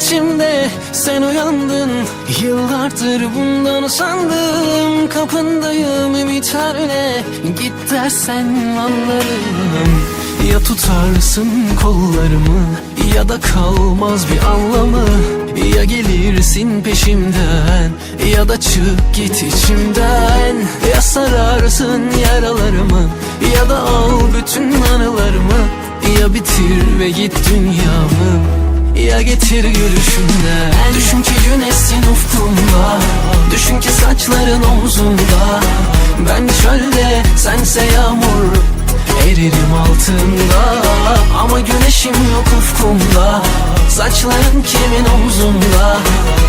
içimde. Sen uyandın Yıllardır bundan sandım Kapındayım ümitlerle Git dersen anlarım. Ya tutarsın kollarımı Ya da kalmaz bir anlamı. Ya gelirsin peşimden Ya da çık git içimden. Ya sararsın yaralarımı Ya da al bütün anılarımı. Ya bitir ve git dünyamı ya getir gülüşünden Düşün ki güneşsin ufkumda. Düşün ki saçların omzunda. Ben çölde sense yağmur Eririm altında. Ama güneşim yok ufkumda. Saçların kimin omzunda?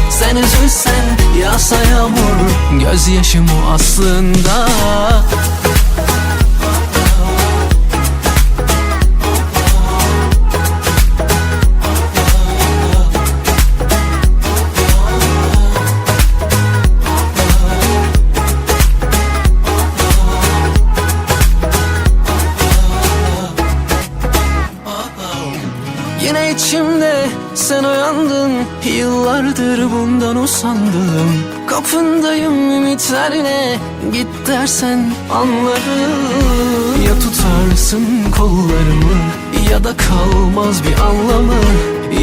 Sen üzülsen yağsa yağmur. Gözyaşım o aslında içimde. Sen uyandın Yıllardır bundan usandım. Kapındayım ümitlerle Git dersen anlarım. Ya tutarsın kollarımı Ya da kalmaz bir anlamı.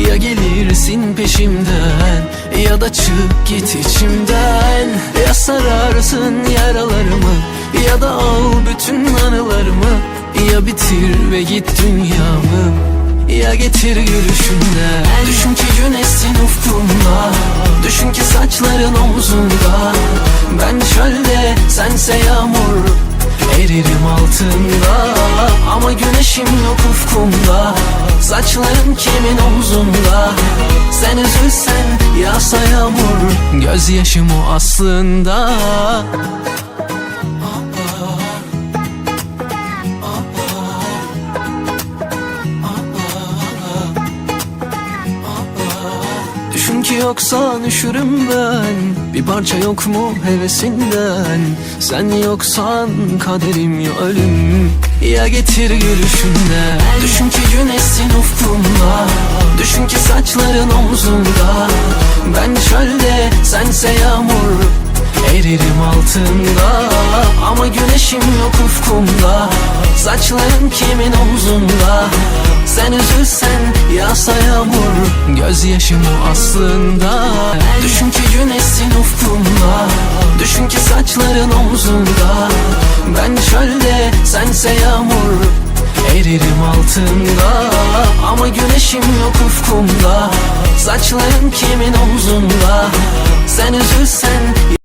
Ya gelirsin peşimden Ya da çık git içimden. Ya sararsın yaralarımı Ya da al bütün anılarımı. Ya bitir ve git dünyamı ya getir gülüşünden Düşün ki güneşsin ufkumda Düşün ki saçların omzunda. Ben çölde sense yağmur Eririm altında. Ama güneşim yok ufkumda. Saçların kimin omzunda? Sen üzülsen yağsa yağmur. Gözyaşım o aslında Düşün ki yoksan üşürüm ben? Bir parça yok mu hevesinden? Sen yoksan kaderim ya ölüm. Ya getir gülüşünden Düşün ki güneşsin ufkumda. Düşün ki saçların omzunda. Ben çölde sense yağmur Eririm altında Ama güneşim yok ufkumda. Saçların kimin omzunda? Sen üzülsen yağsa yağmur Gözyaşım o aslında. Düşün ki güneşsin ufkumda. Düşün ki saçların omzunda. Ben çölde sense yağmur. Eririm altında Ama güneşim yok ufkumda. Saçların kimin omzunda? Sen üzülsen